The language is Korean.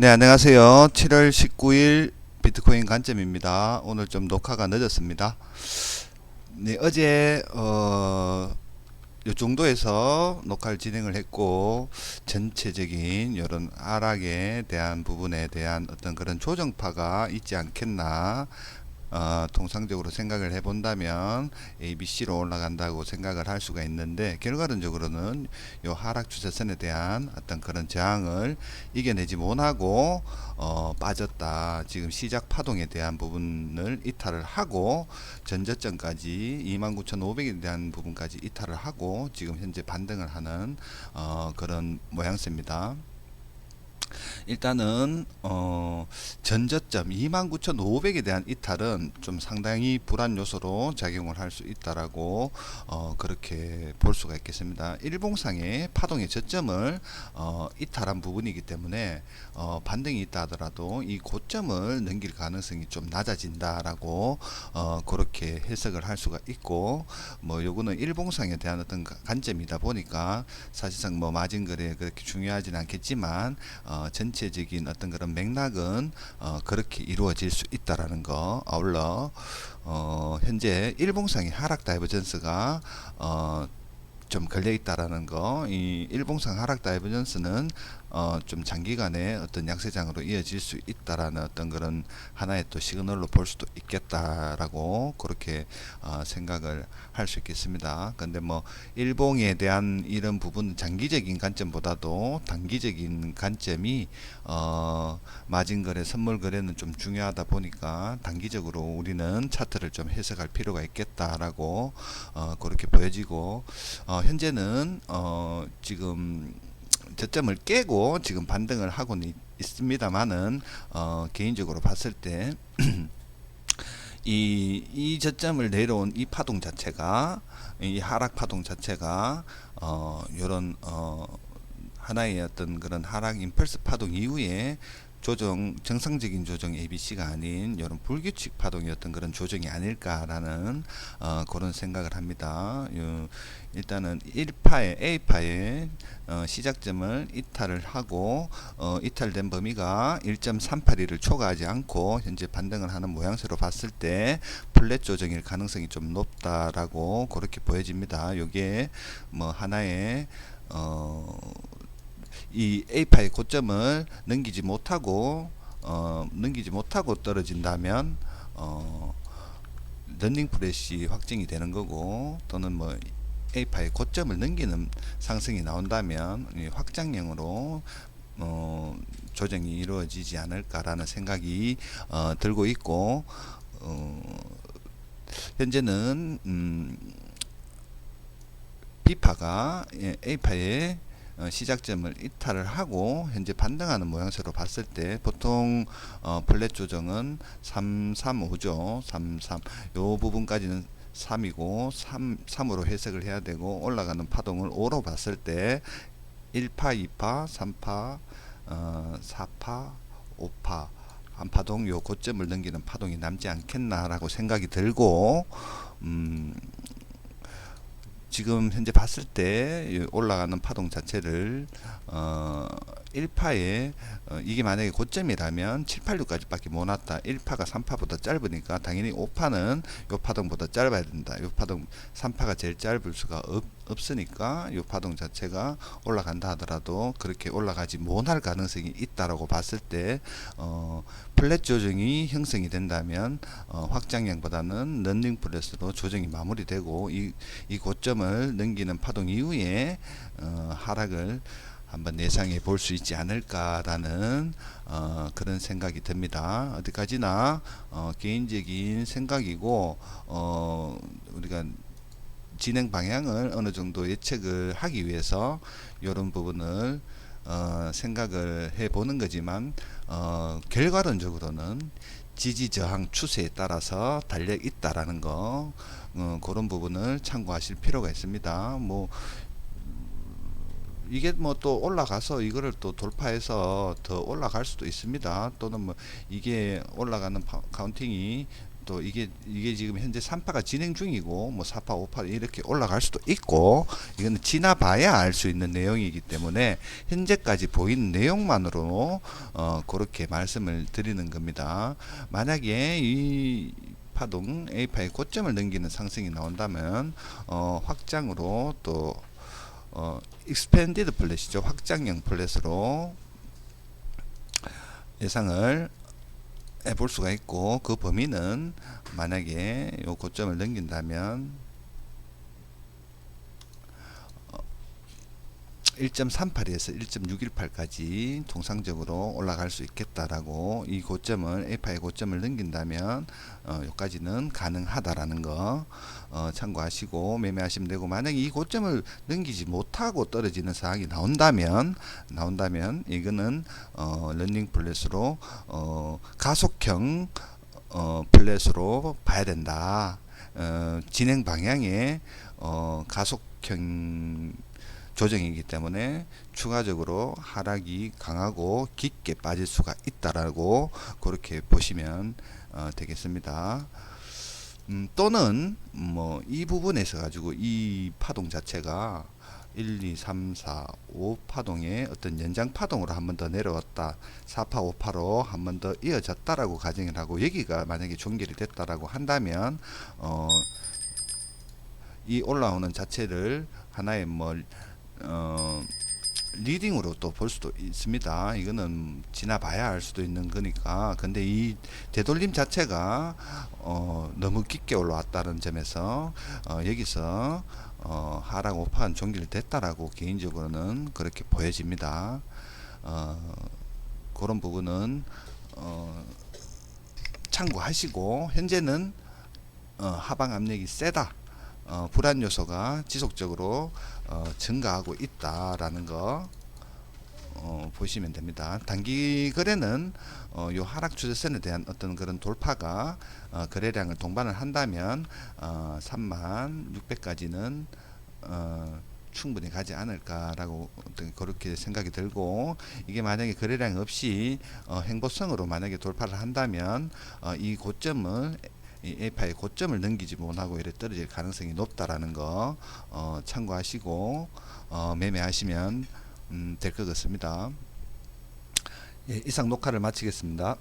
네, 안녕하세요. 7월 19일 비트코인 관점입니다. 오늘 좀 녹화가 늦었습니다. 네, 어제 어, 요 정도에서 녹화를 진행을 했고 전체적인 이런 하락에 대한 부분에 대한 어떤 그런 조정파가 있지 않겠나 어, 통상적으로 생각을 해본다면 ABC로 올라간다고 생각을 할 수가 있는데 결과론적으로는 요 하락 추세선에 대한 어떤 그런 저항을 이겨내지 못하고 어, 빠졌다. 지금 시작 파동에 대한 부분을 이탈을 하고 전저점까지 29,500에 대한 부분까지 이탈을 하고 지금 현재 반등을 하는 어, 그런 모양새입니다. 일단은 어 전저점 29,500에 대한 이탈은 좀 상당히 불안 요소로 작용을 할 수 있다라고 어 그렇게 볼 수가 있겠습니다. 일봉상의 파동의 저점을 어 이탈한 부분이기 때문에 어 반등이 있다 하더라도 이 고점을 넘길 가능성이 좀 낮아진다라고 어 그렇게 해석을 할 수가 있고 뭐 요거는 일봉상에 대한 어떤 가- 관점이다 보니까 사실상 뭐 마진 거래 그렇게 중요하진 않겠지만 어, 전체적인 어떤 그런 맥락은 어, 그렇게 이루어질 수 있다라는 거 아울러 어, 현재 일봉상의 하락 다이버전스가 어, 좀 걸려 있다라는 거, 이 일봉상 하락 다이버전스는 어, 좀 장기간의 어떤 약세장으로 이어질 수 있다라는 어떤 그런 하나의 또 시그널로 볼 수도 있겠다라고 그렇게 어, 생각을 할 수 있겠습니다. 근데 뭐 일봉에 대한 이런 부분 장기적인 관점보다도 단기적인 관점이 어, 마진 거래, 선물 거래는 좀 중요하다 보니까 단기적으로 우리는 차트를 좀 해석할 필요가 있겠다라고 어, 그렇게 보여지고 어, 현재는 어, 지금 저점을 깨고 지금 반등을 하고는 있- 있습니다만은 어, 개인적으로 봤을 때 이, 이 저점을 내려온 이 파동 자체가 이 하락 파동 자체가 어 요런 어 하나의 어떤 그런 하락 임펄스 파동 이후에 조정 정상적인 조정 ABC가 아닌 이런 불규칙 어떤 그런 조정이 아닐까라는 어, 그런 생각을 합니다. 요, 일단은 1파의 A파의 어, 시작점을 이탈을 하고 어, 이탈된 범위가 1.381을 초과하지 않고 현재 반등을 하는 모양새로 봤을 때 플랫 조정일 가능성이 좀 높다라고 그렇게 보여집니다. 요게 뭐 하나의 어, 이 A파의 고점을 넘기지 못하고 어, 넘기지 못하고 떨어진다면 어, 런닝 프레시 확정이 되는 거고 또는 뭐 A파의 고점을 넘기는 상승이 나온다면 이 확장형으로 어, 조정이 이루어지지 않을까라는 생각이 어, 들고 있고 어, 현재는 음, B파가 예, A파의 어, 시작점을 이탈을 하고 현재 반등하는 모양새로 봤을 때 보통 어, 플랫 조정은 335죠. 33. 요 부분까지는 3이고 3 3으로 해석을 해야 되고 올라가는 파동을 5로 봤을 때 1파, 2파, 3파, 어, 4파, 5파 한 파동 요 고점을 넘기는 파동이 남지 않겠나라고 생각이 들고 음 지금 현재 봤을 때이 올라가는 파동 자체를 어 1파에 어 이게 만약에 고점이라면 7, 8, 6까지밖에 못 왔다. 1파가 3파보다 짧으니까 당연히 5파는 요 파동보다 짧아야 된다. 요 파동 3파가 제일 짧을 수가 없, 없으니까 요 파동 자체가 올라간다 하더라도 그렇게 올라가지 못할 가능성이 있다라고 봤을 때 어, 플랫 조정이 형성이 된다면 어, 확장량보다는 런닝 플랫으로 조정이 마무리되고 이, 이 고점을 넘기는 파동 이후에 어, 하락을 한번 예상해 볼 수 있지 않을까라는 어, 그런 생각이 듭니다. 어디까지나 어, 개인적인 생각이고 어, 우리가 진행 방향을 어느 정도 예측을 하기 위해서 이런 부분을 어, 생각을 해 보는 거지만 어, 결과론적으로는 지지 저항 추세에 따라서 달려 있다라는 거 어, 그런 부분을 참고하실 필요가 있습니다. 뭐 이게 뭐 또 올라가서 이거를 또 돌파해서 더 올라갈 수도 있습니다. 또는 뭐 이게 올라가는 파- 카운팅이 또 이게 이게 지금 현재 3파가 진행 중이고 뭐 4파, 5파 이렇게 올라갈 수도 있고 이거는 지나봐야 알 수 있는 내용이기 때문에 현재까지 보이는 내용만으로 어 그렇게 말씀을 드리는 겁니다. 만약에 이 파동 A파의 고점을 넘기는 상승이 나온다면 어 확장으로 또 어, 익스펜디드 플랫이죠. 확장형 플랫으로 예상을 해볼 수가 있고 그 범위는 만약에 요 고점을 넘긴다면 1.38에서 1.618까지 통상적으로 올라갈 수 있겠다라고 이 고점을 A파의 고점을 넘긴다면 어, 여기까지는 가능하다라는 거 어, 참고하시고 매매하시면 되고 만약에 이 고점을 넘기지 못하고 떨어지는 상황이 나온다면 나온다면 이거는 어, 런닝 플랫으로 어, 가속형 어, 플랫으로 봐야 된다. 어, 진행 방향의 어, 가속형 조정이기 때문에 추가적으로 하락이 강하고 깊게 빠질 수가 있다라고 그렇게 보시면 어, 되겠습니다. 음, 또는 뭐 이 부분에서 가지고 이 파동 자체가 1, 2, 3, 4, 5 파동의 어떤 연장 파동으로 한 번 더 내려왔다. 4파, 5파로 한 번 더 이어졌다라고 가정을 하고 여기가 만약에 종결이 됐다라고 한다면 어, 이 올라오는 자체를 하나의 뭐 어, 리딩으로 또 볼 수도 있습니다. 이거는 지나봐야 알 수도 있는 거니까. 근데 이 되돌림 자체가 어, 너무 깊게 올라왔다는 점에서 어, 여기서 어, 하락 오판 종결 됐다라고 개인적으로는 그렇게 보여집니다. 어, 그런 부분은 어, 참고하시고 현재는 어, 하방 압력이 세다. 어, 불안 요소가 지속적으로 어, 증가하고 있다라는 거 어, 보시면 됩니다. 단기 거래는 어, 요 하락 추세선에 대한 어떤 그런 돌파가 어, 거래량을 동반을 한다면 어, 3만 600까지는 어, 충분히 가지 않을까라고 그렇게 생각이 들고 이게 만약에 거래량 없이 어, 행보성으로 만약에 돌파를 한다면 어, 이 고점을 이 A파의 고점을 넘기지 못하고 이래 떨어질 가능성이 높다라는 거 어, 참고하시고 어, 매매하시면 음, 될 것 같습니다. 예, 이상 녹화를 마치겠습니다.